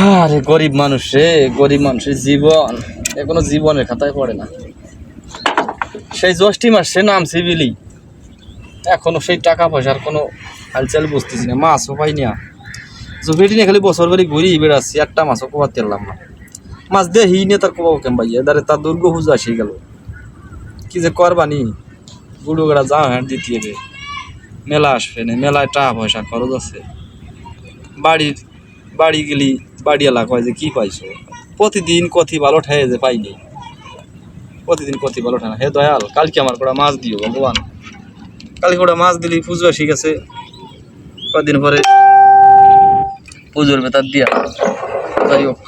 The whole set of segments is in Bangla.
আরে গরিব মানুষ রে, গরিব মানুষের জীবন। এখনও জীবনের খাতায় পড়ে না। সেই জ্যৈষ্ঠী মাস নাম সিভিলি। এখনও সেই টাকা পয়সার কোনো হালচাল বুঝতেছি না, মাছও পাই না। জুফেটি নিয়ে খালি বছর বাড়ি ঘুরি বেড়াচ্ছি, একটা মাছও কোবার তেরলাম না। মাছ দিয়ে হি নিয়ে তার কোবাও কেম পাইয়া এদারে তার দুর্গ পুজো আসি গেল। কি যে করবানি? গুড়ো গড়া যাও হ্যাঁ দিতে হবে। মেলা আসবে না, মেলায় টাকা পয়সা খরচ আছে। বাড়ির বাড়ি গেলি বাড়িওয়ালা কয় যে কি পাইছো? প্রতিদিন কথি ভালো ঠেয়ে যে পাইনি। প্রতিদিন কথি ভালো ঠেনা হে দয়াল কালকে আমার কটা মাছ দিও ভগবান। কালকে কটা মাছ দিলি পুজো এসে গেছে কদিন পরে পুজোর ভেতর দিয়া। যাই হোক।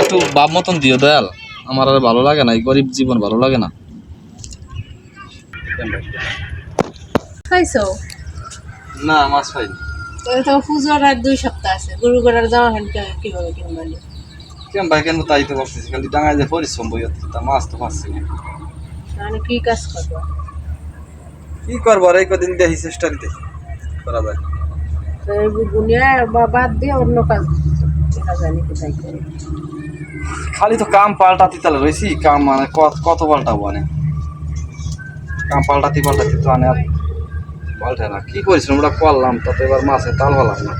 একটু বাপ মতন দিও দয়াল। আমার আর ভালো লাগে না এই গরিব জীবন ভালো লাগে না। খাইছো? না মাছ পাইনি তাহলে তো পুজোর আর দুই সপ্তাহ আছে। গরু গড়ার জামা প্যান্ট কীভাবে কিনবানি কেন ভাই কেন তাই তো খালি ডাঙায় যে পরিশ্রম বই তা মাছ তো পাচ্ছি না মানে কি কাজ করব? কি করব আর এই কদিন দেখি চেষ্টা দিতে করা যায়। তো বা বাদ দিয়ে অন্য কাজ জানি কোথায় করে? খালি তো কাম পাল্টাতে তাহলে রয়েছি কাম মানে কত কত পাল্টাবো মানে? কাম পাল্টাতে পাল্টাতে তো আনে আর পাল্টে না। কি পরিশ্রমটা করলাম তাতে এবার মাছের তাল হলাম না।